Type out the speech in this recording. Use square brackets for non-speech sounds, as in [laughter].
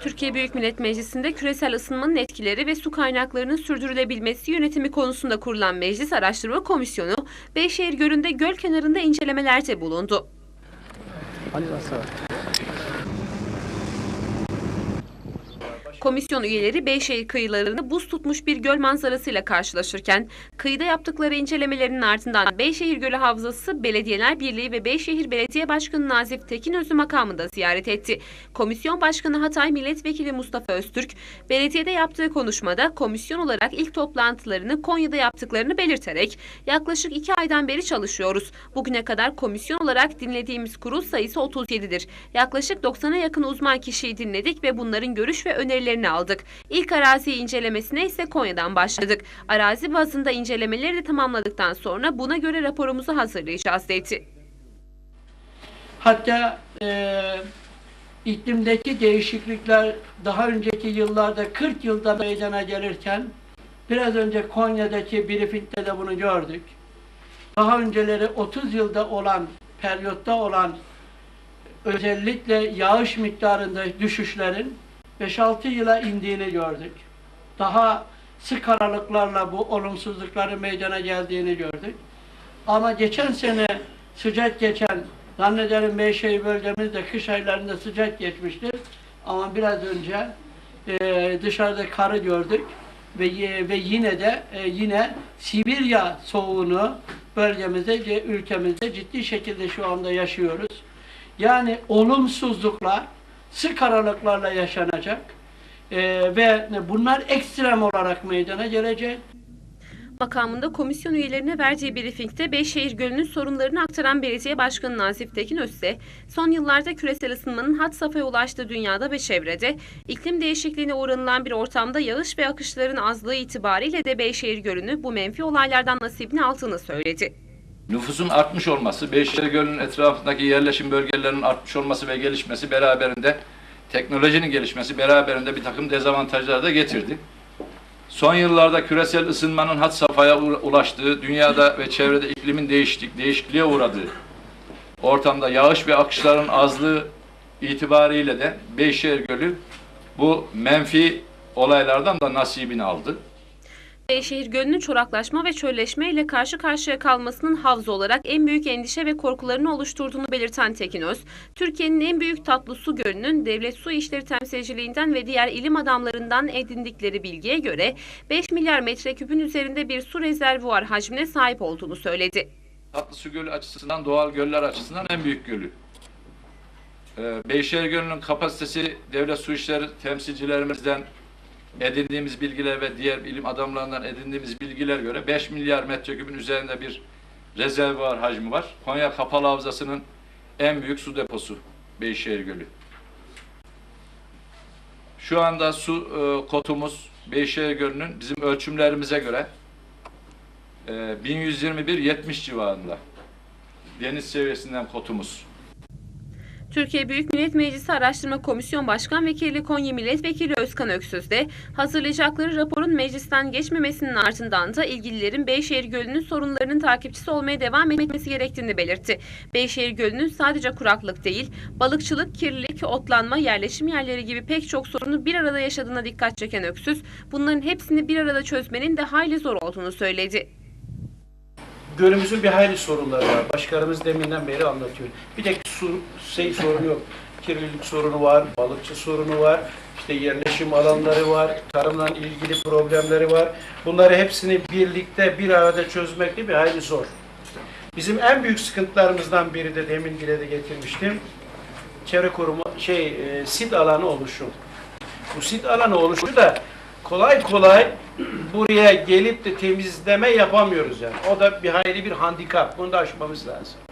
Türkiye Büyük Millet Meclisi'nde küresel ısınmanın etkileri ve su kaynaklarının sürdürülebilmesi yönetimi konusunda kurulan Meclis Araştırma Komisyonu, Beyşehir Gölü'nde göl kenarında incelemelerde bulundu. Komisyon üyeleri Beyşehir kıyılarını buz tutmuş bir göl manzarasıyla karşılaşırken, kıyıda yaptıkları incelemelerinin ardından Beyşehir Gölü Havzası Belediyeler Birliği ve Beyşehir Belediye Başkanı Nazif Tekinözü makamında ziyaret etti. Komisyon Başkanı Hatay Milletvekili Mustafa Öztürk, belediyede yaptığı konuşmada komisyon olarak ilk toplantılarını Konya'da yaptıklarını belirterek, yaklaşık iki aydan beri çalışıyoruz. Bugüne kadar komisyon olarak dinlediğimiz kurul sayısı 37'dir. Yaklaşık 90'a yakın uzman kişiyi dinledik ve bunların görüş ve önerilerini aldık. İlk arazi incelemesine ise Konya'dan başladık. Arazi bazında incelemeleri de tamamladıktan sonra buna göre raporumuzu hazırlayacağız dedi. Hatta e, iklimdeki değişiklikler daha önceki yıllarda 40 yılda meydana gelirken biraz önce Konya'daki briefingde de bunu gördük. Daha önceleri 30 yılda olan, periyotta olan özellikle yağış miktarında düşüşlerin 5-6 yıla indiğini gördük. Daha sık aralıklarla bu olumsuzlukların meydana geldiğini gördük. Ama geçen sene sıcak geçen, zannederim Beyşehir bölgemizde kış aylarında sıcak geçmiştir. Ama biraz önce e, dışarıda karı gördük ve ve yine de e, yine Sibirya soğuğunu bölgemizde, ülkemizde ciddi şekilde şu anda yaşıyoruz. Yani olumsuzluklar sık aralıklarla yaşanacak E, ve bunlar ekstrem olarak meydana gelecek. Makamında komisyon üyelerine verdiği briefingde Beyşehir Gölü'nün sorunlarını aktaran Belediye Başkanı Nazif Tekin Özse, son yıllarda küresel ısınmanın had safhaya ulaştığı dünyada ve çevrede, iklim değişikliğine uğranılan bir ortamda yağış ve akışların azlığı itibariyle de Beyşehir Gölü'nü bu menfi olaylardan nasibini aldığını söyledi. Nüfusun artmış olması, Beyşehir Gölü'nün etrafındaki yerleşim bölgelerinin artmış olması ve gelişmesi beraberinde teknolojinin gelişmesi beraberinde bir takım dezavantajlar da getirdi. Son yıllarda küresel ısınmanın had safhaya ulaştığı, dünyada ve çevrede iklimin değişiklik, değişikliğe uğradığı ortamda yağış ve akışların azlığı itibariyle de Beyşehir Gölü bu menfi olaylardan da nasibini aldı. Beyşehir Gölü'nün çoraklaşma ve çölleşme ile karşı karşıya kalmasının havza olarak en büyük endişe ve korkularını oluşturduğunu belirten Tekin Öz, Türkiye'nin en büyük tatlı su gölünün devlet su işleri temsilciliğinden ve diğer ilim adamlarından edindikleri bilgiye göre 5 milyar metreküpün üzerinde bir su rezervuar hacmine sahip olduğunu söyledi. Tatlısu Gölü açısından, doğal göller açısından en büyük gölü. Ee, Beyşehir Gölü'nün kapasitesi devlet su işleri temsilcilerimizden edindiğimiz bilgiler ve diğer bilim adamlarından edindiğimiz bilgiler göre 5 milyar metreküpün üzerinde bir rezervuar hacmi var. Konya Kapalı Havzası'nın en büyük su deposu Beyşehir Gölü. Şu anda su e, kotumuz Beyşehir Gölü'nün bizim ölçümlerimize göre e, 1121-70 civarında. Deniz seviyesinden kotumuz. Türkiye Büyük Millet Meclisi Araştırma Komisyon Başkan Vekili Konya Milletvekili Özkan Öksüz de hazırlayacakları raporun meclisten geçmemesinin ardından da ilgililerin Beyşehir Gölü'nün sorunlarının takipçisi olmaya devam etmesi gerektiğini belirtti. Beyşehir Gölü'nün sadece kuraklık değil, balıkçılık, kirlilik, otlanma, yerleşim yerleri gibi pek çok sorunu bir arada yaşadığına dikkat çeken Öksüz, bunların hepsini bir arada çözmenin de hayli zor olduğunu söyledi. Gölümüzün bir hayli sorunları var. Başkanımız deminden beri anlatıyor. Bir tek su şey sorunu yok. Kirlilik sorunu var, balıkçı sorunu var, işte yerleşim alanları var, tarımla ilgili problemleri var. Bunları hepsini birlikte bir arada çözmek de bir hayli zor. Bizim en büyük sıkıntılarımızdan biri de demin dile de getirmiştim. Çevre koruma şey e, sit alanı oluşum. Bu sit alanı oluşu da kolay kolay [clears throat] buraya gelip de temizleme yapamıyoruz yani. O da bir hayli bir handikap. Bunu da aşmamız lazım.